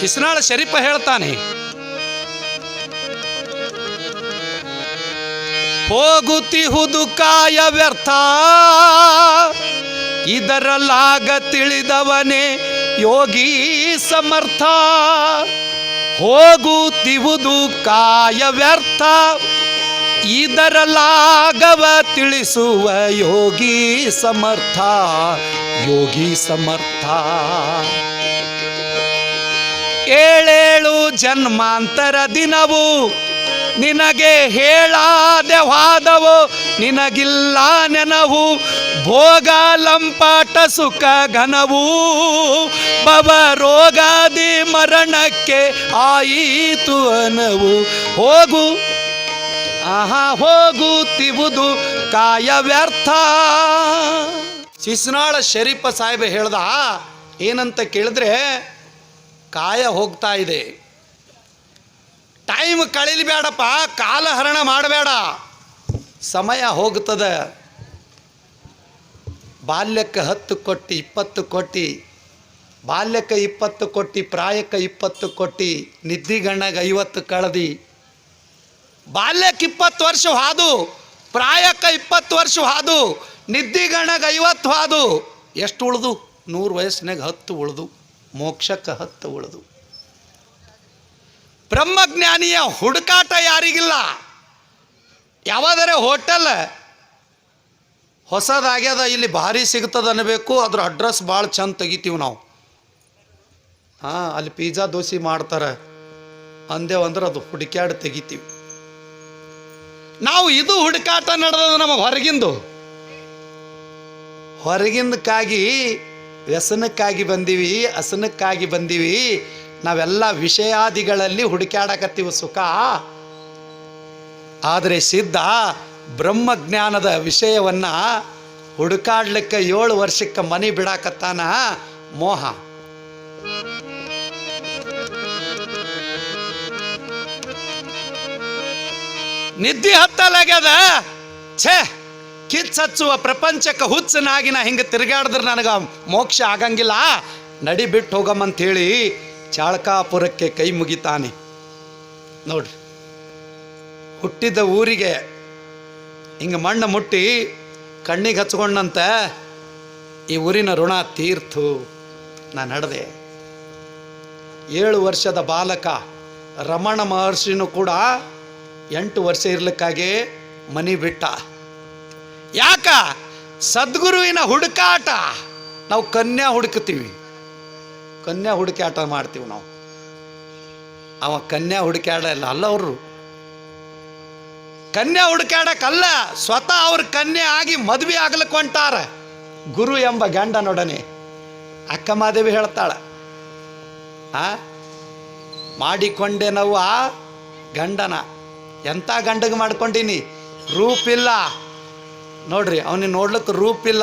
ಶಿಸ್ನಾಳ ಶರೀಫ ಹೇಳ್ತಾನೆ, ಹೋಗುತ್ತಿಹುದು ಕಾಯ ವ್ಯರ್ಥ, ಇದರಲ್ಲಾಗ ತಿಳಿದವನೇ ಯೋಗಿ ಸಮರ್ಥ. ಹೋಗುತ್ತಿಹುದು ಕಾಯ ವ್ಯರ್ಥ ಇದರಲಾಗವ ತಿಳಿಸುವ ಯೋಗಿ ಸಮರ್ಥ ಯೋಗಿ ಸಮರ್ಥ. ಜನ್ಮಾಂತರ ದಿನವು ನಿನಗೆ ಹೇಳಾದೆವಾದವು ನಿನಗಿಲ್ಲ ನೆನವು ಭೋಗ ಲಂಪಾಟ ಸುಖ ಘನವು ಬವ ರೋಗಾದಿ ಮರಣಕ್ಕೆ ಆಯಿತು ಅನವು. ಹೋಗು. ಆಹಾ ಹೋಗುತ್ತಿವುದು ಕಾಯ ವ್ಯರ್ಥ ಶಿಸ್ನಾಳ ಶರೀಫ ಸಾಹೇಬ ಹೇಳ್ದ ಏನಂತ ಕೇಳಿದ್ರೆ ಕಾಯ ಹೋಗ್ತಾ ಇದೆ. ಟೈಮ್ ಕಳೀಲಿ ಬೇಡಪ್ಪ ಕಾಲಹರಣ ಮಾಡಬೇಡ ಸಮಯ ಹೋಗುತ್ತದೆ ಬಾಲ್ಯಕ್ಕೆ ಹತ್ತು ಕೊಟ್ಟು, ಇಪ್ಪತ್ತು ಕೊಟ್ಟು, ಬಾಲ್ಯಕ್ಕೆ ಇಪ್ಪತ್ತು ಕೊಟ್ಟು, ಪ್ರಾಯಕ್ಕೆ ಇಪ್ಪತ್ತು ಕೊಟ್ಟು, ನಿದ್ದಿಗಣ್ಣಗೆ ಐವತ್ತು ಕಳೆದಿ. ಬಾಲ್ಯಕ್ಕೆ ಇಪ್ಪತ್ತು ವರ್ಷ ಹಾದು, ಪ್ರಾಯಕ್ಕೆ ಇಪ್ಪತ್ತು ವರ್ಷ ಹಾದು, ನಿದ್ದಿಗಣ್ಣಗೆ ಐವತ್ತು ಹಾದು. ಎಷ್ಟು ಉಳಿದು? ನೂರು ವಯಸ್ಸಿನಾಗ ಹತ್ತು ಉಳಿದು, ಮೋಕ್ಷಕ್ಕೆ ಹತ್ತು ಉಳ್ದು. ಬ್ರಹ್ಮಜ್ಞಾನಿಯ ಹುಡುಕಾಟ ಯಾರಿಗಿಲ್ಲ? ಯಾವಾದರೆ ಹೋಟೆಲ್ ಹೊಸದಾಗ್ಯದ ಇಲ್ಲಿ ಭಾರಿ ಸಿಗ್ತದ ಅನ್ನಬೇಕು ಅದ್ರ ಅಡ್ರೆಸ್ ಭಾಳ ಚಂದ ತೆಗಿತೀವಿ ನಾವು. ಹಾಂ, ಅಲ್ಲಿ ಪಿಜ್ಜಾ ದೋಸೆ ಮಾಡ್ತಾರೆ. ಅಂದೇವು ಅಂದ್ರೆ ಅದು ಹುಡುಕ್ಯಾಡ್ ತೆಗಿತೀವಿ. ನಾವು ಇದು ಹುಡುಕಾಟ ನಡೆದದ ನಮ್ಮ ಹೊರಗಿಂದು. ಹೊರಗಿಂದಕ್ಕಾಗಿ ವ್ಯಸನಕ್ಕಾಗಿ ಬಂದೀವಿ ಅಸನಕ್ಕಾಗಿ ಬಂದೀವಿ ನಾವೆಲ್ಲ ವಿಷಯಾದಿಗಳಲ್ಲಿ ಹುಡುಕ್ಯಾಡಕತ್ತೀವಿ ಸುಖ. ಆದರೆ ಸಿದ್ಧ ಬ್ರಹ್ಮಜ್ಞಾನದ ವಿಷಯವನ್ನ ಹುಡುಕಾಡ್ಲಿಕ್ಕೆ ಏಳು ವರ್ಷಕ್ಕೆ ಮನೆ ಬಿಡಾಕತ್ತಾನ ಮೋಹ. ನಿದ್ದಿ ಹತ್ತಲಾಗ್ಯದ? ಛೇ, ಕಿಚ್ಚ ಹಚ್ಚುವ ಪ್ರಪಂಚಕ್ಕೆ ಹುಚ್ಚನಾಗಿನ ಹಿಂಗೆ ತಿರುಗಾಡಿದ್ರೆ ನನಗೆ ಮೋಕ್ಷ ಆಗಂಗಿಲ್ಲ. ನಡಿ ಬಿಟ್ಟು ಹೋಗಮ್ಮಂಥೇಳಿ ಚಾಳಕಾಪುರಕ್ಕೆ ಕೈ ಮುಗಿತಾನೆ. ನೋಡ್ರಿ, ಹುಟ್ಟಿದ ಊರಿಗೆ ಹಿಂಗೆ ಮಣ್ಣು ಮುಟ್ಟಿ ಕಣ್ಣಿಗೆ ಹಚ್ಕೊಂಡಂತ ಈ ಊರಿನ ಋಣ ತೀರ್ತು. ನಾನು ನಡೆದೆ ಏಳು ವರ್ಷದ ಬಾಲಕ ರಮಣ ಮಹರ್ಷಿನೂ ಕೂಡ ಎಂಟು ವರ್ಷ ಇರ್ಲಿಕ್ಕಾಗಿ ಮನಿ ಬಿಟ್ಟ. ಯಾಕ? ಸದ್ಗುರುವಿನ ಹುಡುಕಾಟ. ನಾವು ಕನ್ಯಾ ಹುಡುಕ್ತೀವಿ ಕನ್ಯಾ ಹುಡುಕಾಟ ಮಾಡ್ತೀವಿ ನಾವು. ಅವ ಕನ್ಯಾ ಹುಡುಕಾಡ ಇಲ್ಲ, ಅಲ್ಲ ಅವರು. ಕನ್ಯಾ ಹುಡುಕಾಡಕ್ಕಲ್ಲ ಸ್ವತಃ ಅವ್ರ ಕನ್ಯೆ ಆಗಿ ಮದುವೆ ಆಗ್ಲಿಕ್ಕೆ ಹೊಂಟಾರ ಗುರು ಎಂಬ ಗಂಡನೊಡನೆ ಅಕ್ಕಮಾದೇವಿ ಹೇಳ್ತಾಳ, ಆ, ಮಾಡಿಕೊಂಡೆ ನಾವು ಆ ಗಂಡನ. ಎಂಥ ಗಂಡಗೆ ಮಾಡ್ಕೊಂಡೀನಿ? ರೂಪಿಲ್ಲ. ನೋಡ್ರಿ, ಅವನಿಗೆ ನೋಡ್ಲಿಕ್ಕೆ ರೂಪಿಲ್ಲ.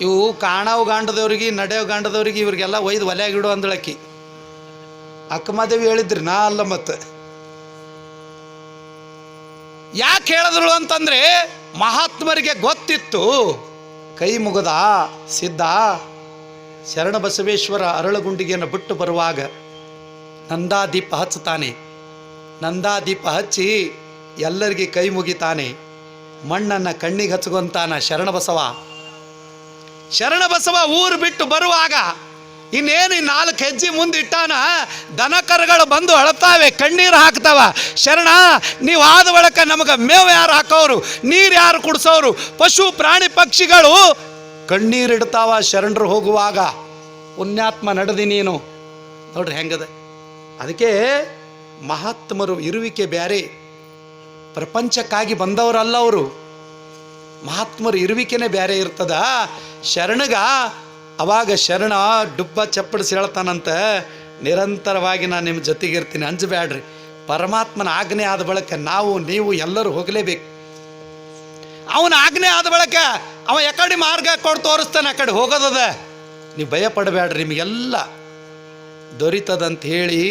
ಇವು ಕಾಣವು ಗಾಂಡದವ್ರಿಗೆ ನಡೆಯೋ ಗಾಂಡದವ್ರಿಗೆ ಇವ್ರಿಗೆಲ್ಲ ಒಯ್ದು ಒಲೆಯಾಗಿಡು ಅಂದಳಕ್ಕಿ. ಅಕ್ಕಮದೇವಿ ಹೇಳಿದ್ರಿ, ನಾ ಅಲ್ಲ ಮತ್ತೆ ಯಾಕೆ ಹೇಳಿದ್ರು ಅಂತಂದ್ರೆ, ಮಹಾತ್ಮರಿಗೆ ಗೊತ್ತಿತ್ತು. ಕೈ ಮುಗದ, ಸಿದ್ಧ ಶರಣ ಬಸವೇಶ್ವರ ಅರಳಗುಂಡಿಗೆಯನ್ನು ಬಿಟ್ಟು ಬರುವಾಗ ನಂದಾದೀಪ ಹಚ್ಚುತ್ತಾನೆ. ನಂದಾದೀಪ ಹಚ್ಚಿ ಎಲ್ಲರಿಗೆ ಕೈ ಮುಗಿತಾನೆ. ಮಣ್ಣನ್ನು ಕಣ್ಣಿಗೆ ಹಚ್ಕೊಂತಾನ ಶರಣಬಸವ. ಶರಣಬಸವ ಊರು ಬಿಟ್ಟು ಬರುವಾಗ ಇನ್ನೇನು ಈ ನಾಲ್ಕು ಹೆಜ್ಜೆ ಮುಂದಿಟ್ಟಾನ ದನಕರುಗಳು ಬಂದು ಅಳತಾವೆ, ಕಣ್ಣೀರು ಹಾಕ್ತಾವ. ಶರಣ, ನೀವು ಆದ ಒಳಕ ನಮಗೆ ಮೇವು ಯಾರು ಹಾಕೋರು? ನೀರು ಯಾರು ಕುಡಿಸೋರು? ಪಶು, ಪ್ರಾಣಿ, ಪಕ್ಷಿಗಳು ಕಣ್ಣೀರಿಡ್ತಾವ ಶರಣರು ಹೋಗುವಾಗ. ಪುಣ್ಯಾತ್ಮ ನಡೆದಿ ನೀನು. ನೋಡ್ರಿ ಹೆಂಗದ? ಅದಕ್ಕೆ ಮಹಾತ್ಮರು ಇರುವಿಕೆ ಬ್ಯಾರೆ. ಪ್ರಪಂಚಕ್ಕಾಗಿ ಬಂದವರಲ್ಲ ಅವರು. ಮಹಾತ್ಮರು ಇರುವಿಕೆನೇ ಬೇರೆ ಇರ್ತದ. ಶರಣಗ, ಅವಾಗ ಶರಣ ಡುಬ್ಬ ಚಪ್ಪಡಿಸಿ ಹೇಳ್ತಾನಂತ ನಿರಂತರವಾಗಿ ನಾನು ನಿಮ್ಮ ಜೊತೆಗಿರ್ತೀನಿ ಅಂಜಬೇಡ್ರಿ ಪರಮಾತ್ಮನ ಆಜ್ಞೆ ಆದ ಬಳಿಕ ನಾವು, ನೀವು ಎಲ್ಲರೂ ಹೋಗಲೇಬೇಕು. ಅವನ ಆಜ್ಞೆ ಆದ ಬಳಿಕ ಅವ ಎಕಡೆ ಮಾರ್ಗ ಕೊಟ್ಟು ತೋರಿಸ್ತಾನೆ ಆ ಕಡೆ ಹೋಗೋದದ. ನೀವು ಭಯ ಪಡಬೇಡ್ರಿ ನಿಮಗೆಲ್ಲ ದೊರೀತದಂತ ಹೇಳಿ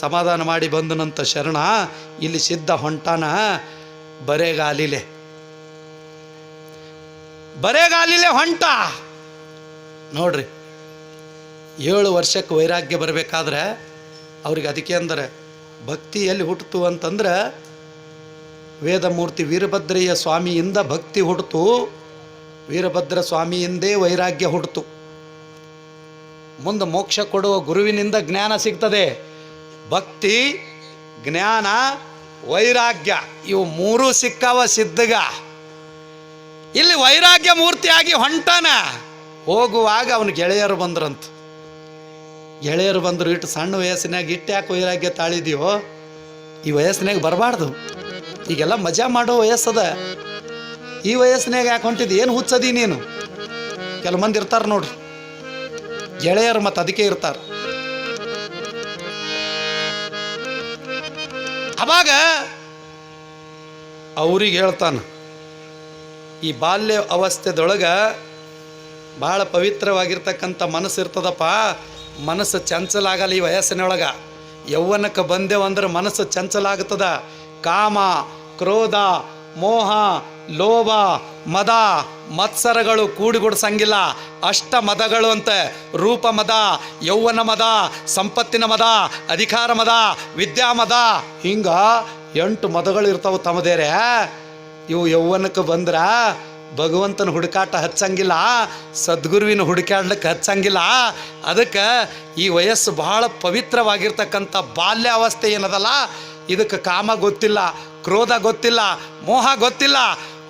ಸಮಾಧಾನ ಮಾಡಿ ಬಂದನಂತ ಶರಣ, ಇಲ್ಲಿ ಸಿದ್ಧ ಹೊಂಟಾನ ಬರೇಗಾಲಿಲೆ. ಬರೇಗಾಲಿಲೆ ಹೊಂಟ. ನೋಡ್ರಿ, ಏಳು ವರ್ಷಕ್ಕೆ ವೈರಾಗ್ಯ ಬರಬೇಕಾದ್ರೆ ಅವ್ರಿಗೆ ಅದಕ್ಕೆ ಅಂದರೆ ಭಕ್ತಿ ಎಲ್ಲಿ ಹುಟ್ಟಿತು ಅಂತಂದ್ರೆ ವೇದಮೂರ್ತಿ ವೀರಭದ್ರಯ್ಯ ಸ್ವಾಮಿಯಿಂದ ಭಕ್ತಿ ಹುಟ್ಟಿತು, ವೀರಭದ್ರ ಸ್ವಾಮಿಯಿಂದೇ ವೈರಾಗ್ಯ ಹುಟ್ಟಿತು. ಮುಂದೆ ಮೋಕ್ಷ ಕೊಡುವ ಗುರುವಿನಿಂದ ಜ್ಞಾನ ಸಿಗ್ತದೆ. ಭಕ್ತಿ, ಜ್ಞಾನ, ವೈರಾಗ್ಯ ಇವು ಮೂರು ಸಿಕ್ಕವ ಸಿದ್ಧಗ. ಇಲ್ಲಿ ವೈರಾಗ್ಯ ಮೂರ್ತಿಯಾಗಿ ಹೊಂಟಾನ. ಹೋಗುವಾಗ ಅವನ ಗೆಳೆಯರು ಬಂದ್ರಂತ. ಗೆಳೆಯರು ಬಂದರು, ಇಟ್ಟು ಸಣ್ಣ ವಯಸ್ಸಿನಾಗ ಇಟ್ಟು ಯಾಕೆ ವೈರಾಗ್ಯ ತಾಳಿದೀವೋ ಈ ವಯಸ್ಸಿನಾಗ ಬರಬಾರ್ದು. ಈಗೆಲ್ಲ ಮಜಾ ಮಾಡೋ ವಯಸ್ಸದ. ಈ ವಯಸ್ಸಿನಾಗ ಯಾಕೆ ಹೊಂಟಿದ್ದು ಏನು ಹುಚ್ಚದಿ ನೀನು? ಕೆಲ ಮಂದಿ ಇರ್ತಾರೆ ನೋಡ್ರಿ. ಗೆಳೆಯರು ಮತ್ತು ಅದಕ್ಕೆ ಇರ್ತಾರೆ. ಅವಾಗ ಅವ್ರಿಗೆ ಹೇಳ್ತಾನ ಈ ಬಾಲ್ಯ ಅವಸ್ಥೆದೊಳಗೆ ಭಾಳ ಪವಿತ್ರವಾಗಿರ್ತಕ್ಕಂಥ ಮನಸ್ಸು ಇರ್ತದಪ್ಪ. ಮನಸ್ಸು ಚಂಚಲಾಗಲ್ಲ ಈ ವಯಸ್ಸಿನೊಳಗೆ. ಯೌವನಕ್ಕೆ ಬಂದೆವಂದ್ರೆ ಮನಸ್ಸು ಚಂಚಲಾಗ್ತದ. ಕಾಮ, ಕ್ರೋಧ, ಮೋಹ, ಲೋಭ, ಮದ, ಮತ್ಸರಗಳು ಕೂಡಿಗುಡ್ಸಂಗಿಲ್ಲ. ಅಷ್ಟ ಮದಗಳು ಅಂತ ರೂಪ ಮದ, ಯೌವನ ಮದ, ಸಂಪತ್ತಿನ ಮದ, ಅಧಿಕಾರ ಮದ, ವಿದ್ಯಾ ಮದ. ಹಿಂಗ ಎಂಟು ಮದಗಳು ಇರ್ತಾವ ತಮ್ಮದೇರೆ. ಇವು ಯೌವನಕ್ಕೆ ಬಂದ್ರ? ಭಗವಂತನ ಹುಡುಕಾಟ ಹಚ್ಚಂಗಿಲ್ಲ, ಸದ್ಗುರುವಿನ ಹುಡುಕಾಡ್ಲಿಕ್ಕೆ ಹಚ್ಚಂಗಿಲ್ಲ. ಅದಕ್ಕೆ ಈ ವಯಸ್ಸು ಬಹಳ ಪವಿತ್ರವಾಗಿರ್ತಕ್ಕಂಥ ಬಾಲ್ಯಾವಸ್ಥೆ ಏನದಲ್ಲ? ಇದಕ್ಕೆ ಕಾಮ ಗೊತ್ತಿಲ್ಲ, ಕ್ರೋಧ ಗೊತ್ತಿಲ್ಲ, ಮೋಹ ಗೊತ್ತಿಲ್ಲ.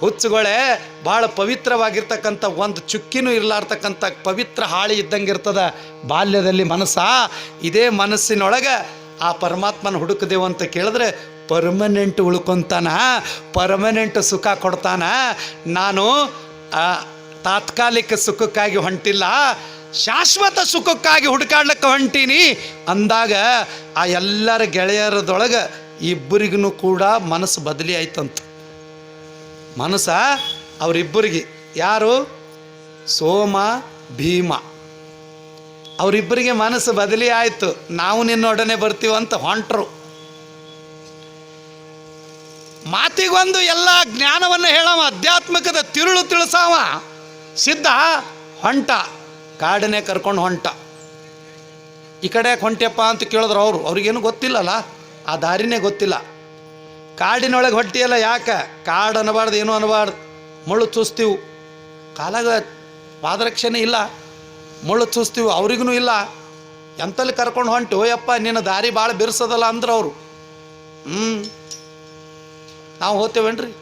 ಹುಚ್ಚುಗಳೇ, ಭಾಳ ಪವಿತ್ರವಾಗಿರ್ತಕ್ಕಂಥ ಒಂದು ಚುಕ್ಕಿನೂ ಇರ್ಲಾರ್ತಕ್ಕಂಥ ಪವಿತ್ರ ಹಾಳಿ ಇದ್ದಂಗೆ ಇರ್ತದ ಬಾಲ್ಯದಲ್ಲಿ ಮನಸ್ಸ? ಇದೇ ಮನಸ್ಸಿನೊಳಗೆ ಆ ಪರಮಾತ್ಮನ ಹುಡುಕದೇವು ಅಂತ ಕೇಳಿದ್ರೆ ಪರ್ಮನೆಂಟ್ ಉಳ್ಕೊಂತಾನ? ಪರ್ಮನೆಂಟ್ ಸುಖ ಕೊಡ್ತಾನ? ನಾನು ತಾತ್ಕಾಲಿಕ ಸುಖಕ್ಕಾಗಿ ಹೊಂಟಿಲ್ಲ. ಶಾಶ್ವತ ಸುಖಕ್ಕಾಗಿ ಹುಡುಕಾಡ್ಲಿಕ್ಕೆ ಹೊಂಟೀನಿ. ಅಂದಾಗ ಆ ಎಲ್ಲರ ಗೆಳೆಯರದೊಳಗೆ ಇಬ್ಬರಿಗೂ ಕೂಡ ಮನಸ್ಸು ಬದಲಿ ಆಯ್ತಂತ. ಮನಸ್ಸ? ಅವರಿಬ್ಬರಿಗೆ. ಯಾರು? ಸೋಮ, ಭೀಮ. ಅವರಿಬ್ಬರಿಗೆ ಮನಸ್ಸು ಬದಲಿ ಆಯಿತು. ನಾವು ನಿನ್ನೊಡನೆ ಬರ್ತೀವಂತ ಹೊಂಟ್ರು. ಮಾತಿಗೊಂದು ಎಲ್ಲ ಜ್ಞಾನವನ್ನು ಹೇಳವ ಆಧ್ಯಾತ್ಮಿಕದ ತಿರುಳು ತಿಳಿಸಾವ. ಸಿದ್ಧ ಹೊಂಟ ಕಾಡನೆ ಕರ್ಕೊಂಡು ಹೊಂಟ. ಈ ಕಡೆ ಹೊಂಟೆಪ್ಪ ಅಂತ ಕೇಳಿದ್ರು ಅವರು. ಅವ್ರಿಗೇನು ಗೊತ್ತಿಲ್ಲಲ್ಲ, ಆ ದಾರಿನೇ ಗೊತ್ತಿಲ್ಲ. ಕಾಡಿನೊಳಗೆ ಹೊಟ್ಟಿಯಲ್ಲ ಯಾಕೆ? ಕಾಡು ಅನ್ನಬಾರ್ದು, ಏನು ಅನ್ನಬಾರ್ದು. ಮುಳ್ಳು ಚೂಸ್ತೀವು. ಕಾಲಾಗ ಪಾದರಕ್ಷಣೆ ಇಲ್ಲ. ಮುಳ್ಳು ಚೂಸ್ತೀವಿ ಅವ್ರಿಗೂ ಇಲ್ಲ. ಎಂತಲ್ಲಿ ಕರ್ಕೊಂಡು ಹೊಂಟು ಓಯಪ್ಪ ನಿನ್ನ ದಾರಿ ಭಾಳ ಬಿರ್ಸದಲ್ಲ ಅಂದ್ರೆ ಅವರು. ಹ್ಞೂ ನಾವು ಹೋಗ್ತೇವೇನ್ರಿ?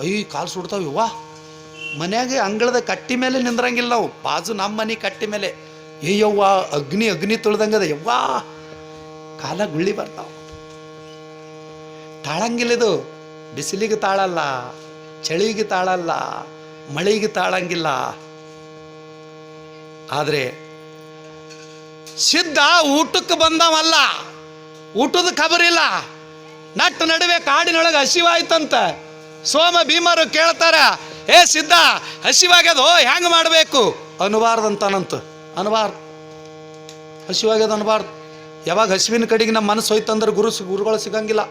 ಅಯ್ಯ ಕಾಲು ಸುಡ್ತಾವ ಇವ್ವ ಮನ್ಯಾಗೆ ಅಂಗಳದ ಕಟ್ಟಿ ಮೇಲೆ ನಿಂದ್ರಂಗಿಲ್ಲ ನಾವು. ಬಾಜು ನಮ್ಮ ಮನೆ ಕಟ್ಟಿ ಮೇಲೆ. ಅಯ್ಯವ್ವ ಅಗ್ನಿ ಅಗ್ನಿ ತುಳ್ದಂಗದ ಯವ್ವಾ. ಕಾಲ ಗುಳ್ಳಿ ಬರ್ತಾವ. ತಾಳಂಗಿಲ್ಲ ಇದು ಬಿಸಿಲಿಗೆ ತಾಳಲ್ಲ, ಚಳಿಗೆ ತಾಳಲ್ಲ, ಮಳೆಗೆ ತಾಳಂಗಿಲ್ಲ. ಆದರೆ ಸಿದ್ಧ ಊಟಕ್ಕೆ ಬಂದವಲ್ಲ. ಊಟದ ಖಬರಿಲ್ಲ ನಟ್ಟು ನಡುವೆ ಕಾಡಿನೊಳಗೆ ಹಸಿವಾಯ್ತಂತ. ಸೋಮ ಭೀಮರು ಕೇಳ್ತಾರ, ಏ ಸಿದ್ಧ, ಹಸಿವಾಗ್ಯದೋ ಹೆಂಗೆ ಮಾಡಬೇಕು? ಅನ್ಬಾರ್ದಂತಾನಂತ ಅನ್ಬಾರ್ದು. ಹಸಿವಾಗ್ಯದ ಅನ್ಬಾರ್ದು. ಯಾವಾಗ ಹಸಿವಿನ ಕಡೆಗೆ ನಮ್ಮ ಮನಸ್ಸು ಹೋಯ್ತಂದ್ರೆ ಗುರು ಗುರುಗಳು ಸಿಗಂಗಿಲ್ಲ.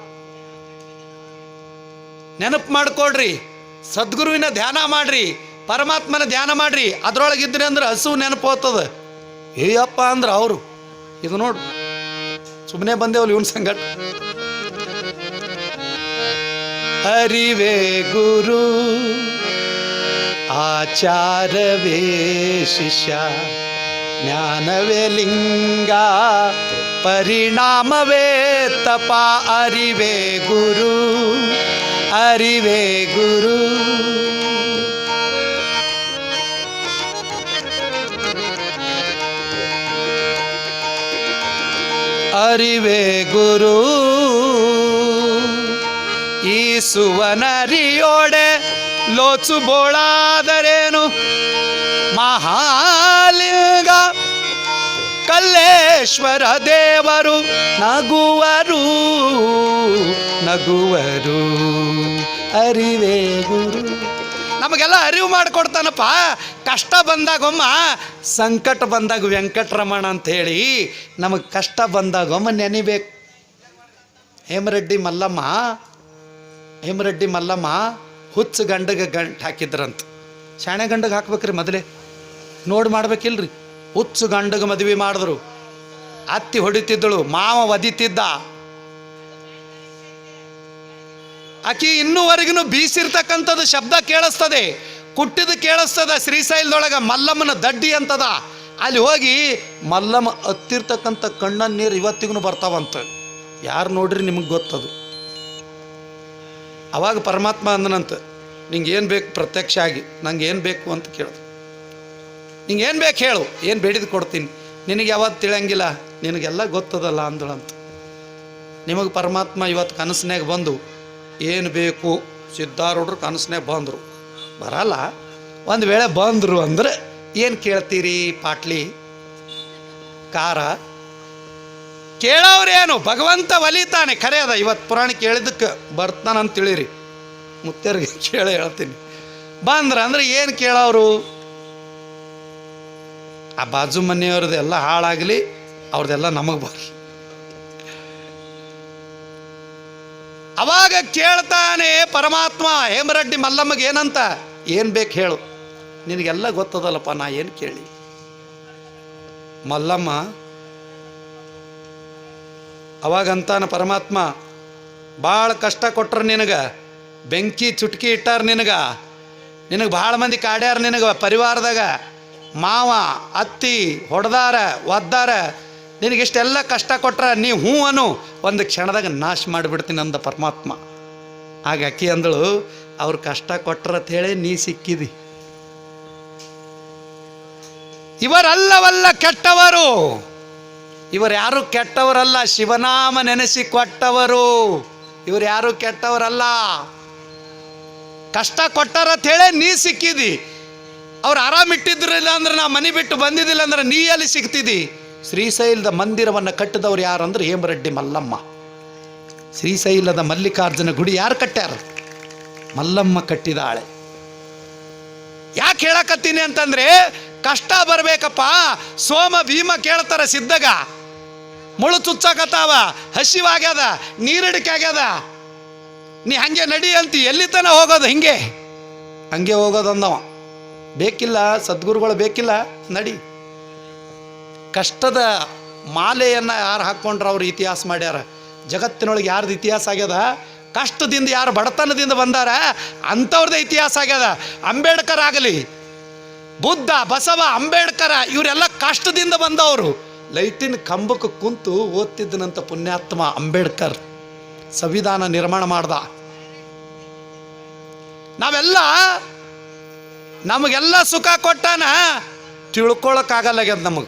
ನೆನಪು ಮಾಡ್ಕೊಳ್ರಿ, ಸದ್ಗುರುವಿನ ಧ್ಯಾನ ಮಾಡ್ರಿ, ಪರಮಾತ್ಮನ ಧ್ಯಾನ ಮಾಡ್ರಿ, ಅದ್ರೊಳಗಿದ್ರಿ ಅಂದ್ರೆ ಹಸು ನೆನಪು ಹೋಗ್ತದ. ಏಯಪ್ಪ, ಅಂದ್ರೆ ಅವರು. ಇದು ನೋಡು. ಸುಮ್ಮನೆ ಬಂದೇವಲ್ಲ ಇವನ್ ಸಂಗಟ ಅರಿವೇ ಗುರು ಆಚಾರವೇ ಶಿಷ್ಯ ಜ್ಞಾನವೇ ಲಿಂಗ ಪರಿಣಾಮವೇ ತಪ ಅರಿವೇ ಗುರು ಅರಿವೇ ಗುರು ಅರಿವೇ ಗುರು ಈ ಸುವನರಿಯೋಡೆ ಲೋಚು ಬೋಳಾದರೇನು? ಮಹಾಲಿಂಗ ಕಲ್ಲೇಶ್ವರ ದೇವರು ನಗುವರು ನಗುವರು. ಅರಿವೇ ಗುರು. ನಮಗೆಲ್ಲ ಅರಿವು ಮಾಡಿಕೊಡ್ತಾನಪ್ಪ. ಕಷ್ಟ ಬಂದಾಗೊಮ್ಮ ಸಂಕಟ ಬಂದಾಗ ವೆಂಕಟರಮಣ ಅಂತ ಹೇಳಿ ನಮಗೆ ಕಷ್ಟ ಬಂದಾಗೊಮ್ಮ ನೆನಿಬೇಕು. ಹೇಮರೆಡ್ಡಿ ಮಲ್ಲಮ್ಮ ಹೇಮರೆಡ್ಡಿ ಮಲ್ಲಮ್ಮ ಹುಚ್ಚು ಗಂಡಗೆ ಗಂಟು ಹಾಕಿದ್ರಂತ. ಶಾಣೆ ಗಂಡಗೆ ಹಾಕ್ಬೇಕ್ರಿ ಮೊದಲೇ. ನೋಡಿ ಮಾಡ್ಬೇಕಿಲ್ರಿ. ಹುಚ್ಚು ಗಂಡಗೆ ಮದುವೆ ಮಾಡಿದ್ರು. ಅತ್ತಿ ಹೊಡಿತಿದ್ದಳು, ಮಾವ ಒದಿತಿದ್ದ. ಆಕಿ ಇನ್ನೂವರೆಗೂ ಬೀಸಿರ್ತಕ್ಕಂಥದ್ದು ಶಬ್ದ ಕೇಳಿಸ್ತದೆ. ಕುಟ್ಟಿದ ಕೇಳಿಸ್ತದ ಶ್ರೀಶೈಲದೊಳಗೆ ಮಲ್ಲಮ್ಮನ ದಡ್ಡಿ ಅಂತದ. ಅಲ್ಲಿ ಹೋಗಿ ಮಲ್ಲಮ್ಮ ಹತ್ತಿರ್ತಕ್ಕಂಥ ಕಣ್ಣ ನೀರು ಇವತ್ತಿಗೂ ಬರ್ತಾವಂತ. ಯಾರು ನೋಡ್ರಿ ನಿಮಗೆ ಗೊತ್ತದು. ಅವಾಗ ಪರಮಾತ್ಮ ಅಂದನಂತ, ನಿಂಗೆ ಏನು ಬೇಕು ಪ್ರತ್ಯಕ್ಷ ಆಗಿ, ನಂಗೆ ಏನು ಬೇಕು ಅಂತ ಕೇಳಿದ್ರು ನಿಂಗೆ ಏನು ಬೇಕು ಹೇಳು, ಏನು ಬೇಡಿದ್ದು ಕೊಡ್ತೀನಿ. ನಿನಗೆ ಯಾವತ್ತು ತಿಳಿಯಂಗಿಲ್ಲ, ನಿನಗೆಲ್ಲ ಗೊತ್ತದಲ್ಲ ಅಂದಳಂತ. ನಿಮಗೆ ಪರಮಾತ್ಮ ಇವತ್ತು ಕನಸಿನಾಗ ಬಂದು, ಏನು ಬೇಕು? ಸಿದ್ಧಾರೂಢರು ಕನಸಿನಾಗ ಬಂದರು. ಬರಲ್ಲ, ಒಂದು ವೇಳೆ ಬಂದರು ಅಂದ್ರೆ ಏನು ಕೇಳ್ತೀರಿ ಪಾಟ್ಲಿ? ಕಾರ ಕೇಳೋರೇನು ಭಗವಂತ ಒಲಿತಾನೆ. ಖರೆ ಅದ ಇವತ್ತು ಪುರಾಣ ಕೇಳಿದ್ದಕ್ಕೆ ಬರ್ತಾನಂತ ತಿಳಿರಿ. ಮುತ್ತೇರಿಗೆ ಕೇಳಿ ಹೇಳ್ತೀನಿ. ಬಂದ್ರ ಅಂದ್ರೆ ಏನು ಕೇಳೋರು ಆ ಬಾಜು ಮನೆಯವ್ರದ್ದೆಲ್ಲ ಹಾಳಾಗಲಿ ಅವ್ರದೆಲ್ಲ ನಮಗೆ ಬರಲಿ. ಅವಾಗ ಕೇಳ್ತಾನೆ ಪರಮಾತ್ಮ, ಹೇಮರೆಡ್ಡಿ ಮಲ್ಲಮ್ಮಗೆ ಏನಂತ? ಏನು ಬೇಕು ಹೇಳು. ನಿನಗೆಲ್ಲ ಗೊತ್ತದಲ್ಲಪ್ಪ, ನಾ ಏನು ಕೇಳಿ? ಮಲ್ಲಮ್ಮ ಅವಾಗಂತಾನ ಪರಮಾತ್ಮ ಭಾಳ ಕಷ್ಟ ಕೊಟ್ರ ನಿನಗೆ, ಬೆಂಕಿ ಚುಟ್ಕಿ ಇಟ್ಟಾರ ನಿನಗೆ ನಿನಗೆ ಭಾಳ ಮಂದಿ ಕಾಡ್ಯಾರ ನಿನಗೆ, ಪರಿವಾರದಾಗ ಮಾವ, ಅತ್ತಿ, ಹೊಡೆದಾರ, ಒದ್ದಾರ, ನಿನಗಿಷ್ಟೆಲ್ಲ ಕಷ್ಟ ಕೊಟ್ರ ನೀ ಹೂ ಅನು ಒಂದು ಕ್ಷಣದಾಗ ನಾಶ ಮಾಡಿಬಿಡ್ತೀನಿ ಅಂದ ಪರಮಾತ್ಮ. ಆಗ ಅಕ್ಕಿ ಅಂದಳು, ಅವ್ರು ಕಷ್ಟ ಕೊಟ್ರ ಹೇಳಿ ನೀ ಸಿಕ್ಕಿದಿ. ಇವರಲ್ಲವಲ್ಲ ಕೆಟ್ಟವರು. ಇವರು ಯಾರು ಕೆಟ್ಟವರಲ್ಲ? ಶಿವನಾಮ ನೆನೆಸಿ ಕೊಟ್ಟವರು. ಇವರು ಯಾರು ಕೆಟ್ಟವರಲ್ಲ? ಕಷ್ಟ ಕೊಟ್ಟಾರ ಹೇಳಿ ನೀ ಸಿಕ್ಕಿದಿ. ಅವ್ರು ಆರಾಮ್ ಇಟ್ಟಿದ್ರಿಲ್ಲ ಅಂದ್ರೆ ನಾ ಮನೆ ಬಿಟ್ಟು ಬಂದಿದ್ದಿಲ್ಲ ಅಂದ್ರೆ ನೀ ಎಲ್ಲಿ ಸಿಗ್ತಿದಿ ಶ್ರೀಶೈಲದ ಮಂದಿರವನ್ನು ಕಟ್ಟಿದವ್ರು ಯಾರು ಅಂದ್ರೆ ಹೇಮರೆಡ್ಡಿ ಮಲ್ಲಮ್ಮ. ಶ್ರೀಶೈಲದ ಮಲ್ಲಿಕಾರ್ಜುನ ಗುಡಿ ಯಾರು ಕಟ್ಟ್ಯಾರ? ಮಲ್ಲಮ್ಮ ಕಟ್ಟಿದಾಳೆ. ಯಾಕೆ ಹೇಳಕತ್ತೀನಿ ಅಂತಂದ್ರೆ ಕಷ್ಟ ಬರಬೇಕಪ್ಪ. ಸೋಮ ಭೀಮ ಕೇಳ್ತಾರ ಸಿದ್ಧಗ. ಮುಳು ಚುಚ್ಚಾಕತ್ತಾವ, ಹಸಿವಾಗ್ಯದ ನೀರಿಡಿಕೆ ಆಗ್ಯದ ನೀ ಹಂಗೆ ನಡಿ ಅಂತಿ, ಎಲ್ಲಿ ತನ ಹೋಗೋದು ಹಿಂಗೆ? ಹಂಗೆ ಹೋಗೋದು ಅಂದವ ಬೇಕಿಲ್ಲ, ಸದ್ಗುರುಗಳು ಬೇಕಿಲ್ಲ, ನಡಿ. ಕಷ್ಟದ ಮಾಲೆಯನ್ನು ಯಾರು ಹಾಕ್ಕೊಂಡ್ರೆ ಅವ್ರು ಇತಿಹಾಸ ಮಾಡ್ಯಾರ? ಜಗತ್ತಿನೊಳಗೆ ಯಾರ್ದು ಇತಿಹಾಸ ಆಗ್ಯದ? ಕಷ್ಟದಿಂದ ಯಾರು ಬಡತನದಿಂದ ಬಂದಾರ? ಅಂಥವ್ರದ್ದೇ ಇತಿಹಾಸ ಆಗ್ಯದ. ಅಂಬೇಡ್ಕರ್ ಆಗಲಿ, ಬುದ್ಧ, ಬಸವ, ಅಂಬೇಡ್ಕರ, ಇವರೆಲ್ಲ ಕಷ್ಟದಿಂದ ಬಂದವರು. ಲೈಟಿನ ಕಂಬಕ್ಕೆ ಕುಂತು ಓದ್ತಿದ್ದನಂತ ಪುಣ್ಯಾತ್ಮ ಅಂಬೇಡ್ಕರ್ ಸಂವಿಧಾನ ನಿರ್ಮಾಣ ಮಾಡ್ದ. ನಾವೆಲ್ಲ ನಮಗೆಲ್ಲ ಸುಖ ಕೊಟ್ಟಾನ? ತಿಳ್ಕೊಳಕ್ಕಾಗಲ್ಲಾಗ್ಯದ ನಮಗೆ.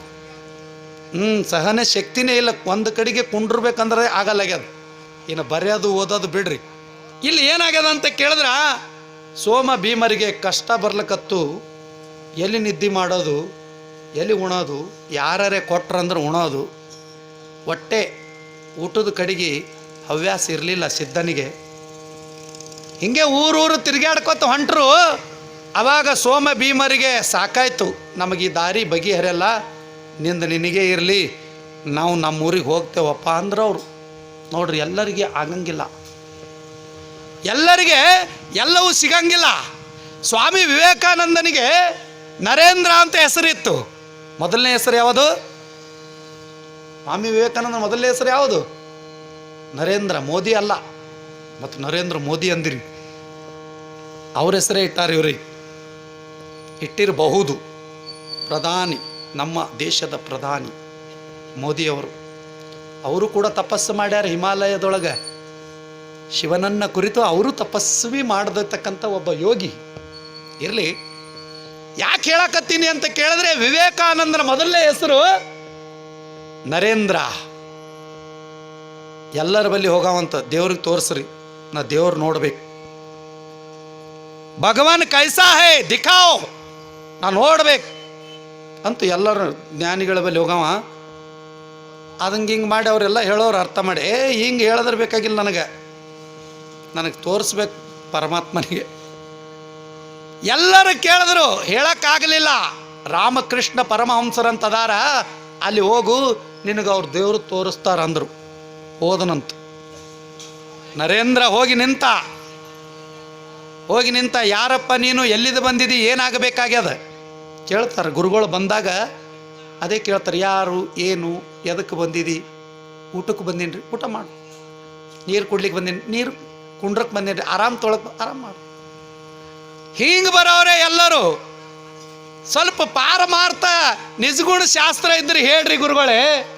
ಹ್ಞೂ ಸಹನೆ ಶಕ್ತಿನೇ ಇಲ್ಲ. ಒಂದು ಕಡೆಗೆ ಕುಂಡಿರ್ಬೇಕಂದ್ರೆ ಆಗಲ್ಲಾಗ್ಯದ. ಇನ್ನು ಬರೆಯೋದು ಓದೋದು ಬಿಡ್ರಿ. ಇಲ್ಲಿ ಏನಾಗ್ಯದ ಅಂತ ಕೇಳಿದ್ರ? ಸೋಮ ಭೀಮರಿಗೆ ಕಷ್ಟ ಬರ್ಲಕತ್ತು ಎಲ್ಲಿ ನಿದ್ದೆ ಮಾಡೋದು? ಎಲ್ಲಿ ಉಣೋದು? ಯಾರೇ ಕೊಟ್ರಂದ್ರೆ ಉಣೋದು. ಹೊಟ್ಟೆ ಊಟದ ಕಡೆಗೆ ಹವ್ಯಾಸ ಇರಲಿಲ್ಲ ಸಿದ್ಧನಿಗೆ. ಹಿಂಗೆ ಊರೂರು ತಿರುಗಾಡ್ಕೊತ ಹೊಂಟರು. ಅವಾಗ ಸೋಮ ಭೀಮರಿಗೆ ಸಾಕಾಯ್ತು. ನಮಗೆ ಈ ದಾರಿ ಬಗೆಹರಿಯಲ್ಲ. ನಿಂದ ನಿನಗೆ ಇರಲಿ. ನಾವು ನಮ್ಮೂರಿಗೆ ಹೋಗ್ತೇವಪ್ಪ ಅಂದ್ರೆ ಅವರು. ನೋಡ್ರಿ, ಎಲ್ಲರಿಗೆ ಆಗಂಗಿಲ್ಲ. ಎಲ್ಲರಿಗೆ ಎಲ್ಲವೂ ಸಿಗಂಗಿಲ್ಲ. ಸ್ವಾಮಿ ವಿವೇಕಾನಂದನಿಗೆ ನರೇಂದ್ರ ಅಂತ ಹೆಸರಿತ್ತು. ಮೊದಲನೇ ಹೆಸರು ಯಾವುದು? ಸ್ವಾಮಿ ವಿವೇಕಾನಂದ ಮೊದಲನೇ ಹೆಸರು ಯಾವುದು? ನರೇಂದ್ರ ಮೋದಿ ಅಲ್ಲ. ಮತ್ತು ನರೇಂದ್ರ ಮೋದಿ ಅಂದಿರಿ. ಅವ್ರ ಹೆಸರೇ ಇಟ್ಟಾರೆ ಇವ್ರಿಗೆ ಇಟ್ಟಿರಬಹುದು. ಪ್ರಧಾನಿ, ನಮ್ಮ ದೇಶದ ಪ್ರಧಾನಿ ಮೋದಿಯವರು ಅವರು. ಕೂಡ ತಪಸ್ಸು ಮಾಡ್ಯಾರ ಹಿಮಾಲಯದೊಳಗೆ. ಶಿವನನ್ನ ಕುರಿತು ಅವರು ತಪಸ್ವಿ ಮಾಡತಕ್ಕಂಥ ಒಬ್ಬ ಯೋಗಿ. ಇರಲಿ ಯಾಕೆ ಹೇಳಕತ್ತೀನಿ ಅಂತ ಕೇಳಿದ್ರೆ ವಿವೇಕಾನಂದನ ಮೊದಲನೇ ಹೆಸರು ನರೇಂದ್ರ. ಎಲ್ಲರ ಬಳಿ ಹೋಗವಂತ ದೇವ್ರಿಗೆ ತೋರಿಸ್ರಿ, ನಾ ದೇವ್ರು ನೋಡ್ಬೇಕು. ಭಗವಾನ್ ಕೈಸಾ ಹೇ, ದಿಖಾವ್, ನಾ ನೋಡ್ಬೇಕು ಅಂತ ಎಲ್ಲರೂ ಜ್ಞಾನಿಗಳ ಬಳಿ ಹೋಗವ. ಅದಂಗೆ ಹಿಂಗೆ ಮಾಡಿ ಅವರೆಲ್ಲ ಹೇಳೋರು ಅರ್ಥ ಮಾಡಿ, ಏ, ಹಿಂಗೆ ಹೇಳಿದ್ರೆ ಬೇಕಾಗಿಲ್ಲ ನನಗೆ. ನನಗೆ ತೋರಿಸ್ಬೇಕು ಪರಮಾತ್ಮನಿಗೆ. ಎಲ್ಲರೂ ಕೇಳಿದ್ರು, ಹೇಳಕ್ಕಾಗಲಿಲ್ಲ. ರಾಮಕೃಷ್ಣ ಪರಮಹಂಸರಂತದಾರ, ಅಲ್ಲಿ ಹೋಗು, ನಿನಗೆ ಅವ್ರ ದೇವರು ತೋರಿಸ್ತಾರ ಅಂದರು ಹೋದನಂತ ನರೇಂದ್ರ ಹೋಗಿ ನಿಂತ. ಹೋಗಿ ನಿಂತ, ಯಾರಪ್ಪ ನೀನು ಎಲ್ಲಿದ್ದು ಬಂದಿದಿ, ಏನಾಗಬೇಕಾಗ್ಯದ? ಕೇಳ್ತಾರೆ. ಗುರುಗಳು ಬಂದಾಗ ಅದೇ ಕೇಳ್ತಾರೆ, ಯಾರು, ಏನು ಎದಕ್ಕೆ ಬಂದಿದಿ? ಊಟಕ್ಕೆ ಬಂದೀನಿ ಊಟ ಮಾಡು. ನೀರು ಕುಡ್ಲಿಕ್ಕೆ ಬಂದೀನಿ ನೀರು ಕುಂಡ್ರಕ್ಕೆ ಬಂದೀನಿ ಆರಾಮ್ ತೊಳಕ್ ಆರಾಮ್ ಮಾಡು. ಹಿಂಗೆ ಬರೋರೆ ಎಲ್ಲರೂ. ಸ್ವಲ್ಪ ಪಾರಮಾರ್ಥ ನಿಜಗುಣ ಶಾಸ್ತ್ರ ಇದ್ರಿ ಹೇಳ್ರಿ ಗುರುಗಳೇ.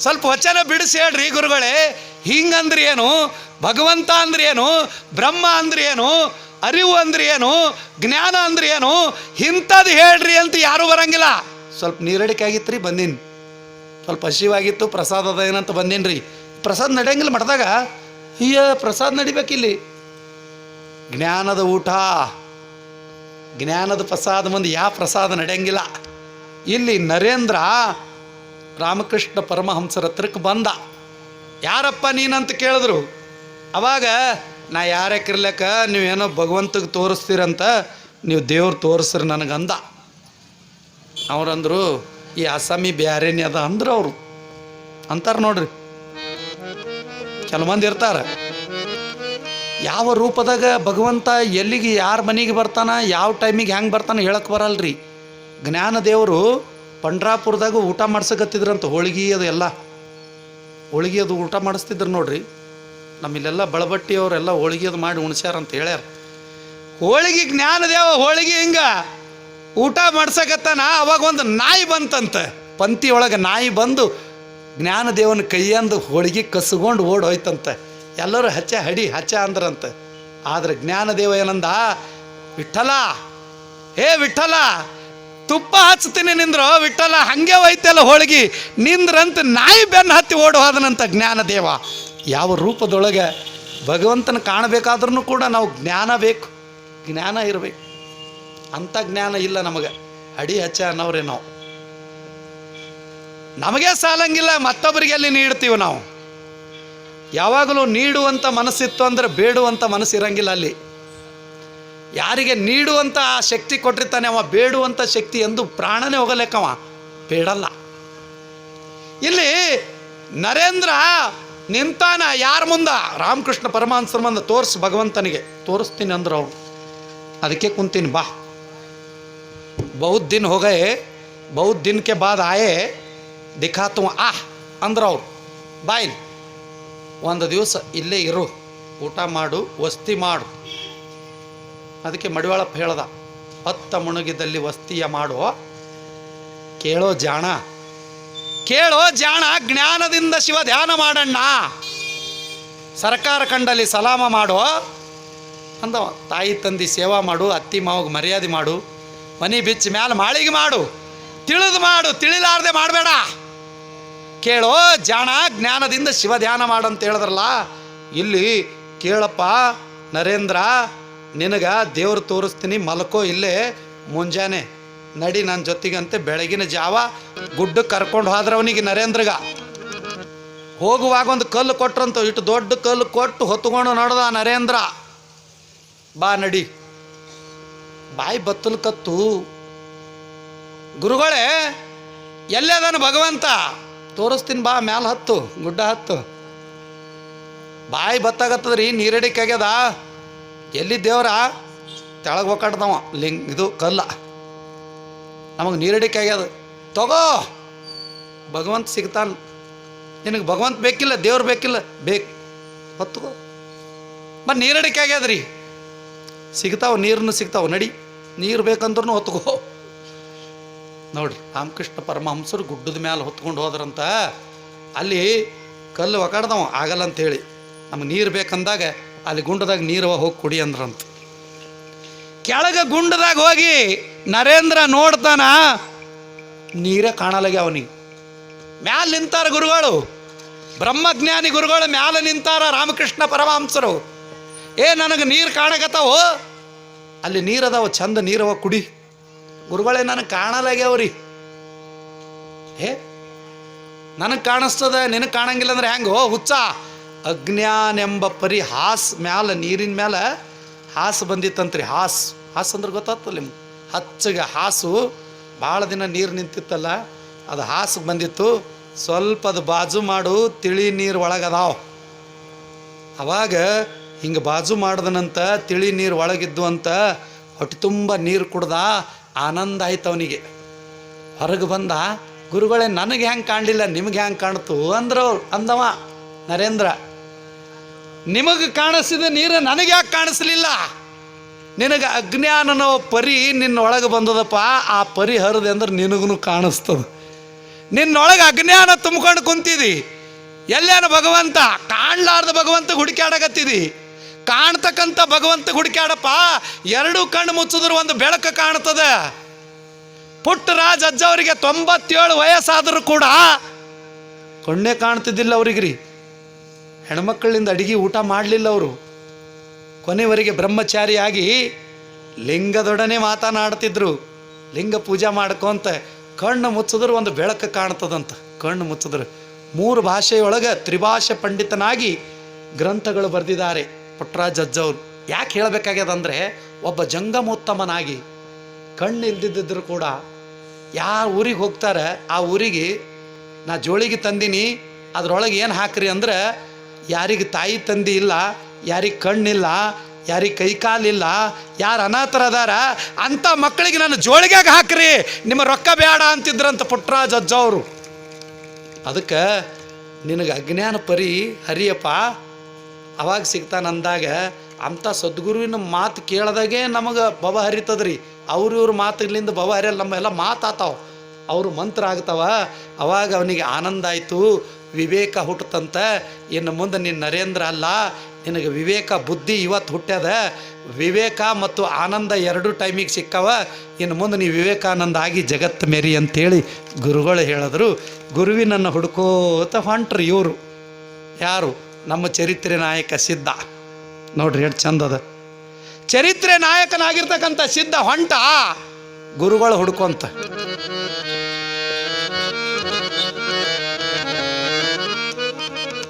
ಸ್ವಲ್ಪ ವಚನ ಬಿಡಿಸಿ ಹೇಳ್ರಿ ಗುರುಗಳೇ. ಹಿಂಗಂದ್ರೆ ಏನು? ಭಗವಂತ ಅಂದ್ರೆ ಏನು? ಬ್ರಹ್ಮ ಅಂದ್ರೆ ಏನು? ಅರಿವು ಅಂದ್ರೆ ಏನು? ಜ್ಞಾನ ಅಂದ್ರೆ ಏನು? ಇಂಥದ್ದು ಹೇಳ್ರಿ ಅಂತ ಯಾರೂ ಬರಂಗಿಲ್ಲ. ಸ್ವಲ್ಪ ನೀರಡಿಕೆ ಆಗಿತ್ತು ರೀ ಬಂದೀನಿ. ಸ್ವಲ್ಪ ಹಸಿವಾಗಿತ್ತು, ಪ್ರಸಾದ ಅದ ಏನಂತ ಬಂದೀನಿ ರೀ ಪ್ರಸಾದ ನಡೆಯಂಗಿಲ್ಲ ಮಠದಾಗ. ಅಯ್ಯ, ಪ್ರಸಾದ ನಡಿಬೇಕಿಲ್ಲಿ. ಜ್ಞಾನದ ಊಟ. ಜ್ಞಾನದ ಪ್ರಸಾದ ಮುಂದೆ ಯಾವ ಪ್ರಸಾದ ನಡೆಯಂಗಿಲ್ಲ. ಇಲ್ಲಿ ನರೇಂದ್ರ ರಾಮಕೃಷ್ಣ ಪರಮಹಂಸರ ಹತ್ರಕ್ಕೆ ಬಂದ. ಯಾರಪ್ಪ ನೀನಂತ ಕೇಳಿದ್ರು? ಅವಾಗ, ನಾ ಯಾರ್ಯಾಕಿರ್ಲಕ್ಕ ನೀವೇನೋ ಭಗವಂತಗೆ ತೋರಿಸ್ತೀರಂತ, ನೀವು ದೇವ್ರು ತೋರಿಸ್ರಿ ನನಗಂದ. ಅವ್ರಂದ್ರು, ಈ ಅಸಾಮಿ ಬ್ಯಾರೇನಿ ಅದ ಅಂದ್ರೆ ಅವರು. ಅಂತಾರೆ ನೋಡ್ರಿ. ಕೆಲವು ಮಂದಿ ಇರ್ತಾರೆ. ಯಾವ ರೂಪದಾಗ ಭಗವಂತ ಎಲ್ಲಿಗೆ ಯಾರ ಮನೆಗೆ ಬರ್ತಾನೆ, ಯಾವ ಟೈಮಿಗೆ ಹೆಂಗೆ ಬರ್ತಾನೆ ಹೇಳಕ್ಕೆ ಬರಲ್ರಿ. ಜ್ಞಾನ ದೇವರು ಪಂಡ್ರಾಪುರದಾಗ ಊಟ ಮಾಡ್ಸಕತ್ತಿದ್ರಂತ ಹೋಳಿಗೆ ಅದು ಎಲ್ಲ. ಹೋಳಿಗೆ ಅದು ಊಟ ಮಾಡಿಸ್ತಿದ್ರು ನೋಡ್ರಿ. ನಮ್ಮಿಲ್ಲೆಲ್ಲ ಬಳಬಟ್ಟಿಯವರೆಲ್ಲ ಹೋಳಿಗೆ ಅದು ಮಾಡಿ ಉಣ್ಸ್ಯಾರಂತ ಹೇಳ್ಯಾರ. ಹೋಳಿಗೆ ಜ್ಞಾನ ದೇವ, ಹೋಳಿಗೆ ಹಿಂಗ ಊಟ ಮಾಡ್ಸಕತ್ತಾನ, ಅವಾಗ ಒಂದು ನಾಯಿ ಬಂತಂತೆ. ಪಂಕ್ತಿ ಒಳಗೆ ನಾಯಿ ಬಂದು ಜ್ಞಾನದೇವನ ಕೈಯಂದು ಹೋಳಿಗೆ ಕಸ್ಕೊಂಡು ಓಡ್ ಹೋಯ್ತಂತೆ. ಎಲ್ಲರೂ ಹಚ್ಚ ಹಡಿ, ಹಚ್ಚ ಅಂದ್ರಂತ. ಆದ್ರೆ ಜ್ಞಾನದೇವ ಏನಂದ, ವಿಠಲ, ಹೇ ವಿಠಲ, ತುಪ್ಪ ಹಚ್ತೀನಿ ನಿಂದ್ರು, ವಿಠಲ, ಹಂಗೆ ಹೋಯ್ತಲ್ಲ ಹೋಳಿಗೆ, ನಿಂದ್ರಂತ ನಾಯಿ ಬೆನ್ನು ಹತ್ತಿ ಓಡಿ ಹೋದನಂತ ಜ್ಞಾನದೇವ. ಯಾವ ರೂಪದೊಳಗೆ ಭಗವಂತನ ಕಾಣಬೇಕಾದ್ರೂ ಕೂಡ ನಾವು ಜ್ಞಾನ ಬೇಕು, ಜ್ಞಾನ ಇರಬೇಕು. ಅಂಥ ಜ್ಞಾನ ಇಲ್ಲ ನಮಗೆ. ಅಡಿ ಹಚ್ಚ ಅನ್ನೋರೇ ನಾವು. ನಮಗೆ ಸಾಲಂಗಿಲ್ಲ, ಮತ್ತೊಬ್ಬರಿಗೆ ಅಲ್ಲಿ ನೀಡ್ತೀವಿ ನಾವು? ಯಾವಾಗಲೂ ನೀಡುವಂತ ಮನಸ್ಸಿತ್ತು ಅಂದ್ರೆ ಬೇಡುವಂತ ಮನಸ್ಸು ಇರಂಗಿಲ್ಲ ಅಲ್ಲಿ. ಯಾರಿಗೆ ನೀಡುವಂತ ಆ ಶಕ್ತಿ ಕೊಟ್ಟಿರ್ತಾನೆ ಅವ ಬೇಡುವಂತ ಶಕ್ತಿ ಎಂದು ಪ್ರಾಣನೇ ಹೋಗಲೇಕವ ಬೇಡಲ್ಲ. ಇಲ್ಲಿ ನರೇಂದ್ರ ನಿಂತಾನ ಯಾರ ಮುಂದ? ರಾಮಕೃಷ್ಣ ಪರಮಾನ್ಸರ ಮುಂದೆ ತೋರಿಸು ಭಗವಂತನಿಗೆ. ತೋರಿಸ್ತೀನಿ ಅಂದ್ರು ಅವನು. ಅದಕ್ಕೆ ಕುಂತೀನಿ, ಬಾ. ಬೌದ್ಧಿನ್ ದಿನ ಹೋಗೇ ಬಹುತ್ ದಿನಕ್ಕೆ ಆಯೇ, ದಿಖಾತು ಆಹ್ ಅಂದ್ರ ಅವ್ರು. ಬಾಯಿಲಿ ಒಂದು ದಿವಸ ಇಲ್ಲೇ ಇರು, ಊಟ ಮಾಡು, ವಸ್ತಿ ಮಾಡು. ಅದಕ್ಕೆ ಮಡಿವಾಳಪ್ಪ ಹೇಳ್ದ, ಹತ್ತ ಮುಣುಗಿದಲ್ಲಿ ವಸ್ತಿಯ ಮಾಡು, ಕೇಳೋ ಜಾಣ. ಕೇಳೋ ಜಾಣ ಜ್ಞಾನದಿಂದ ಶಿವ ಧ್ಯಾನ ಮಾಡಣ್ಣ. ಸರ್ಕಾರ ಕಂಡಲ್ಲಿ ಸಲಾಮ ಮಾಡು, ಅಂದವ. ತಾಯಿ ತಂದಿ ಸೇವಾ ಮಾಡು, ಅತ್ತಿ ಮಾವಿಗೆ ಮರ್ಯಾದೆ ಮಾಡು. ಮನಿ ಬಿಚ್ಚ ಮ್ಯಾಲ ಮಾಳಿಗೆ ಮಾಡು. ತಿಳಿದು ಮಾಡು, ತಿಳಿಲಾರ್ದೆ ಮಾಡಬೇಡ. ಕೇಳೋ ಜಾಣ ಜ್ಞಾನದಿಂದ ಶಿವ ಧ್ಯಾನ ಮಾಡಂತ ಹೇಳಿದ್ರಲ್ಲ, ಇಲ್ಲಿ ಕೇಳಪ್ಪ ನರೇಂದ್ರ, ನಿನಗ ದೇವ್ರು ತೋರಿಸ್ತೀನಿ, ಮಲ್ಕೋ ಇಲ್ಲೇ, ಮುಂಜಾನೆ ನಡಿ ನನ್ನ ಜೊತೆಗಂತೆ ಬೆಳಗಿನ ಜಾವ, ಗುಡ್ಡ ಕರ್ಕೊಂಡು ಹೋದ್ರವನಿಗೆ ನರೇಂದ್ರಗ. ಹೋಗುವಾಗ ಒಂದು ಕಲ್ಲು ಕೊಟ್ರಂತ ಇಟ್ಟು ದೊಡ್ಡ ಕಲ್ಲು ಕೊಟ್ಟು ಹೊತ್ಕೊಂಡು ನಡೆದ ನರೇಂದ್ರ. ಬಾ ನಡಿ. ಬಾಯಿ ಬತ್ತಲು ಕತ್ತು. ಗುರುಗಳೇ, ಎಲ್ಲದನು ಭಗವಂತ ತೋರಿಸ್ತೀನಿ ಬಾ, ಮ್ಯಾಲ ಹತ್ತು, ಗುಡ್ಡ ಹತ್ತು. ಬಾಯಿ ಬತ್ತಾಗತ್ತದ್ರಿ, ನೀರಡಿಕೆ ಆಗ್ಯದ. ಎಲ್ಲಿ ದೇವ್ರ? ತೆಳಗೆ ಒಕ್ಕಾಡ್ದವ ಲಿಂಗ್, ಇದು, ಕಲ್ಲ. ನಮಗೆ ನೀರಡಿಕೆ ಆಗ್ಯದ. ತಗೋ! ಭಗವಂತ ಸಿಗ್ತಾನ. ನಿನಗೆ ಭಗವಂತ ಬೇಕಿಲ್ಲ, ದೇವ್ರು ಬೇಕಿಲ್ಲ, ಬೇಕು. ಹೊತ್ತುಕೋ ಮತ್ತು ನೀರಡಿಕೆ ಆಗ್ಯದ್ರಿ. ಸಿಗ್ತಾವ ನೀರನ್ನು ಸಿಗ್ತಾವ, ನಡಿ. ನೀರು ಬೇಕಂದ್ರೂ ಹೊತ್ಕೋ. ನೋಡ್ರಿ, ರಾಮಕೃಷ್ಣ ಪರಮಹಂಸರು ಗುಡ್ಡದ ಮ್ಯಾಲೆ ಹೊತ್ಕೊಂಡು ಹೋದ್ರಂತ, ಅಲ್ಲಿ ಕಲ್ಲು ಒಕಾಡ್ದವ, ಆಗಲ್ಲ ಅಂತೇಳಿ. ನಮ್ಗೆ ನೀರು ಬೇಕಂದಾಗ, ಅಲ್ಲಿ ಗುಂಡದಾಗ ನೀರು ಹೋಗಿ ಕುಡಿ ಅಂದ್ರಂತ. ಕೆಳಗೆ ಗುಂಡದಾಗ ಹೋಗಿ ನರೇಂದ್ರ ನೋಡ್ತಾನ, ನೀರೇ ಕಾಣಲಾಗಿ ಅವನಿಗೆ. ಮ್ಯಾಲೆ ನಿಂತಾರ ಗುರುಗಳು. ಬ್ರಹ್ಮಜ್ಞಾನಿ ಗುರುಗಳು ಮ್ಯಾಲೆ ನಿಂತಾರ ರಾಮಕೃಷ್ಣ ಪರಮಹಂಸರು. ಏ, ನನಗೆ ನೀರು ಕಾಣಕತ್ತಾವು? ಅಲ್ಲಿ ನೀರದಾವ ಚಂದ ನೀರವ ಕುಡಿ. ಗುರುಗಳೇ, ನನಗೆ ಕಾಣಲಾಗ್ಯಾವ್ರಿ ಏ ನನಗೆ ಕಾಣಿಸ್ತದ, ನಿನಗೆ ಕಾಣಂಗಿಲ್ಲ ಅಂದ್ರೆ ಹೆಂಗೆ ಹೋ ಹುಚ್ಚ. ಅಜ್ಞಾನ ಎಂಬ ಪರಿ ಹಾಸ್ ಮ್ಯಾಲ, ನೀರಿನ ಮ್ಯಾಲ ಹಾಸು ಬಂದಿತ್ತಂತ್ರಿ, ಹಾಸ್. ಹಾಸ್ ಅಂದ್ರೆ ಗೊತ್ತಾಗ್ತಲ್ಲ ನಿಮ್ಗೆ? ಹಚ್ಚಗೆ ಹಾಸು, ಭಾಳ ದಿನ ನೀರು ನಿಂತಿತ್ತಲ್ಲ, ಅದು ಹಾಸಿಗೆ ಬಂದಿತ್ತು. ಸ್ವಲ್ಪ ಅದು ಬಾಜು ಮಾಡು, ತಿಳಿ ನೀರು ಒಳಗದಾವ. ಅವಾಗ ಹಿಂಗೆ ಬಾಜು ಮಾಡ್ದನಂತ ತಿಳಿ ನೀರು ಒಳಗಿದ್ದು ಅಂತ ಹೊಟ್ಟೆ ತುಂಬ ನೀರು ಕುಡ್ದ ಆನಂದ ಆಯ್ತು ಅವನಿಗೆ. ಹೊರಗೆ ಬಂದ, ಗುರುಗಳೇ, ನನಗೆ ಹೆಂಗೆ ಕಾಣಲಿಲ್ಲ, ನಿಮಗೆ ಹೆಂಗೆ ಕಾಣ್ತು? ಅಂದ್ರು ಅಂದವ, ನರೇಂದ್ರ, ನಿಮಗೆ ಕಾಣಿಸಿದ ನೀರು ನನಗೆ ಯಾಕೆ ಕಾಣಿಸ್ಲಿಲ್ಲ? ನಿನಗೆ ಅಜ್ಞಾನನೋ ಪರಿ ನಿನ್ನೊಳಗೆ ಬಂದದಪ್ಪ, ಆ ಪರಿ ಹರಿದೆ ಅಂದ್ರೆ ನಿನಗೂ ಕಾಣಿಸ್ತದ. ನಿನ್ನೊಳಗೆ ಅಜ್ಞಾನ ತುಂಬ್ಕೊಂಡು ಕುಂತಿದಿ. ಎಲ್ಲೇನ ಭಗವಂತ, ಕಾಣ್ಲಾರ್ದ ಭಗವಂತ ಹುಡುಕ್ಯಾಡಕತ್ತಿದಿ. ಕಾಣ್ತಕ್ಕಂಥ ಭಗವಂತ ಹುಡುಕ್ಯಾಡಪ್ಪ. ಎರಡು ಕಣ್ಣು ಮುಚ್ಚಿದ್ರು ಒಂದು ಬೆಳಕು ಕಾಣ್ತದ. ಪುಟ್ಟರಾಜ್ ಅಜ್ಜವರಿಗೆ ತೊಂಬತ್ತೇಳು ವಯಸ್ಸಾದರೂ ಕೂಡ ಕಣ್ಣೇ ಕಾಣ್ತಿದ್ದಿಲ್ಲ ಅವ್ರಿಗ್ರಿ. ಹೆಣ್ಮಕ್ಕಳಿಂದ ಅಡಿಗೆ ಊಟ ಮಾಡಲಿಲ್ಲ ಅವರು. ಕೊನೆವರೆಗೆ ಬ್ರಹ್ಮಚಾರಿಯಾಗಿ ಲಿಂಗದೊಡನೆ ಮಾತನಾಡ್ತಿದ್ರು. ಲಿಂಗ ಪೂಜೆ ಮಾಡ್ಕೊಂತ ಕಣ್ಣು ಮುಚ್ಚಿದ್ರು ಒಂದು ಬೆಳಕು ಕಾಣ್ತದಂತ. ಕಣ್ಣು ಮುಚ್ಚಿದ್ರು. ಮೂರು ಭಾಷೆಯೊಳಗೆ ತ್ರಿಭಾಷೆ ಪಂಡಿತನಾಗಿ ಗ್ರಂಥಗಳು ಬರೆದಿದ್ದಾರೆ. ಪುಟ್ಟರಾಜ್ ಅಜ್ಜವ್ರು ಯಾಕೆ ಹೇಳಬೇಕಾಗ್ಯದಂದ್ರೆ, ಒಬ್ಬ ಜಂಗಮೋತ್ತಮನಾಗಿ ಕಣ್ಣು ಇಲ್ದಿದ್ದರೂ ಕೂಡ ಯಾವ ಊರಿಗೆ ಹೋಗ್ತಾರೆ, ಆ ಊರಿಗೆ ನಾ ಜೋಳಿಗೆ ತಂದೀನಿ, ಅದರೊಳಗೆ ಏನು ಹಾಕ್ರಿ ಅಂದ್ರೆ, ಯಾರಿಗೆ ತಾಯಿ ತಂದಿ ಇಲ್ಲ, ಯಾರಿಗೆ ಕಣ್ಣಿಲ್ಲ, ಯಾರಿಗೆ ಕೈ ಯಾರು ಅನಾಥರ ಅದಾರ ಅಂಥ ಮಕ್ಕಳಿಗೆ ನಾನು ಜೋಳಿಗೆಗೆ ಹಾಕ್ರಿ, ನಿಮ್ಮ ರೊಕ್ಕ ಬೇಡ ಅಂತಿದ್ರಂತ ಅಜ್ಜ ಅವರು ಅದಕ್ಕೆ ನಿನಗೆ ಅಜ್ಞಾನ ಪರಿ ಹರಿಯಪ್ಪ ಅವಾಗ ಸಿಗ್ತಾನಂದಾಗ ಅಂಥ ಸದ್ಗುರುವಿನ ಮಾತು ಕೇಳ್ದಾಗೆ ನಮಗೆ ಭವ ಹರಿತದ್ರಿ. ಅವ್ರ ಇವ್ರ ಮಾತುಗಳಿಂದ ಭವ ಹರಿಯಲ್ಲ, ನಮ್ಮೆಲ್ಲ ಮಾತಾತಾವ ಅವರು ಮಂತ್ರ ಆಗ್ತಾವ, ಅವಾಗ ಅವನಿಗೆ ಆನಂದ ಆಯಿತು. ವಿವೇಕ ಹುಟ್ಟತಂತ ಇನ್ನು ಮುಂದೆ ನೀನು ನರೇಂದ್ರ ಅಲ್ಲ, ನಿನಗೆ ವಿವೇಕ ಬುದ್ಧಿ ಇವತ್ತು ಹುಟ್ಟ್ಯದ. ವಿವೇಕ ಮತ್ತು ಆನಂದ ಎರಡು ಟೈಮಿಗೆ ಸಿಕ್ಕವ. ಇನ್ನು ಮುಂದೆ ನೀವು ವಿವೇಕಾನಂದ ಆಗಿ ಜಗತ್ತು ಮೇರಿ ಅಂತೇಳಿ ಗುರುಗಳು ಹೇಳಿದ್ರು. ಗುರುವಿನನ್ನು ಹುಡುಕೋತ ಹೊಂಟ್ರಿ ಇವರು. ಯಾರು? ನಮ್ಮ ಚರಿತ್ರೆ ನಾಯಕ ಸಿದ್ಧ. ನೋಡ್ರಿ ಎಷ್ಟು ಚಂದದ ಚರಿತ್ರೆ ನಾಯಕನಾಗಿರ್ತಕ್ಕಂಥ ಸಿದ್ಧ ಹೊಂಟ ಗುರುಗಳು ಹುಡ್ಕೊಂತ.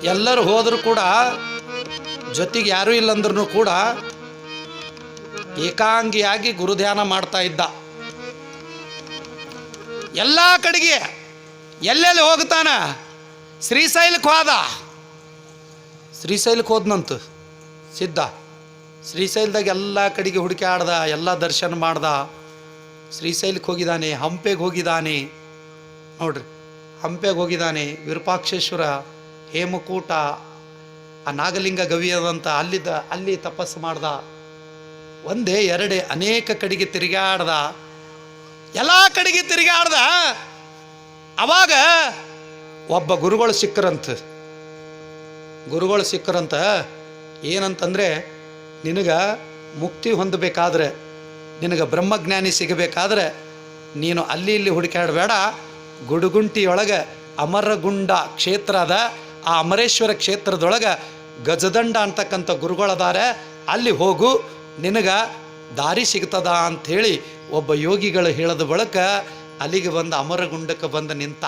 ಎಲ್ಲರೂ ಹೋದರೂ ಕೂಡ ಜೊತೆಗೆ ಯಾರೂ ಇಲ್ಲಂದ್ರೂ ಕೂಡ ಏಕಾಂಗಿಯಾಗಿ ಗುರುಧ್ಯಾನ ಮಾಡ್ತಾ ಇದ್ದ. ಎಲ್ಲ ಕಡೆಗೆ ಎಲ್ಲೆಲ್ಲಿ ಹೋಗ್ತಾನ? ಶ್ರೀಶೈಲಕ್ಕೆ ಹೋದ. ಶ್ರೀಶೈಲಕ್ಕೆ ಹೋದ್ನಂತ. ಸಿದ್ಧ. ಶ್ರೀಶೈಲದಾಗ ಎಲ್ಲ ಕಡೆಗೆ ಹುಡುಕಾಡ್ದ ಎಲ್ಲ ದರ್ಶನ ಮಾಡ್ದ. ಶ್ರೀಶೈಲಕ್ಕೆ ಹೋಗಿದ್ದಾನೆ, ಹಂಪೆಗೆ ಹೋಗಿದ್ದಾನೆ. ನೋಡ್ರಿ, ಹಂಪೆಗೆ ಹೋಗಿದ್ದಾನೆ, ವಿರೂಪಾಕ್ಷೇಶ್ವರ, ಹೇಮಕೂಟ, ಆ ನಾಗಲಿಂಗ ಗವಿಯದಂತ ಅಲ್ಲಿದ್ದ, ಅಲ್ಲಿ ತಪಸ್ಸು ಮಾಡ್ದ. ಒಂದೇ, ಎರಡೇ, ಅನೇಕ ಕಡೆಗೆ ತಿರುಗಾಡ್ದ ಎಲ್ಲ ಕಡೆಗೆ ತಿರುಗಾಡ್ದ ಅವಾಗ ಒಬ್ಬ ಗುರುಗಳು ಸಿಕ್ಕರಂತ. ಗುರುಗಳು ಸಿಕ್ಕರಂತ, ಏನಂತಂದರೆ, ನಿನಗೆ ಮುಕ್ತಿ ಹೊಂದಬೇಕಾದ್ರೆ, ನಿನಗೆ ಬ್ರಹ್ಮಜ್ಞಾನಿ ಸಿಗಬೇಕಾದ್ರೆ, ನೀನು ಅಲ್ಲಿ ಇಲ್ಲಿ ಹುಡುಕಾಡಬೇಡ ಗುಡುಗುಂಟಿಯೊಳಗೆ ಅಮರಗುಂಡ ಕ್ಷೇತ್ರ ಅದ. ಆ ಅಮರೇಶ್ವರ ಕ್ಷೇತ್ರದೊಳಗೆ ಗಜದಂಡ ಅಂತಕ್ಕಂಥ ಗುರುಗಳದಾರೆ. ಅಲ್ಲಿ ಹೋಗು, ನಿನಗೆ ದಾರಿ ಸಿಗ್ತದ ಅಂಥೇಳಿ ಒಬ್ಬ ಯೋಗಿಗಳು ಹೇಳದ ಬಳಿಕ ಅಲ್ಲಿಗೆ ಬಂದು ಅಮರಗುಂಡಕ್ಕೆ ಬಂದು ನಿಂತ.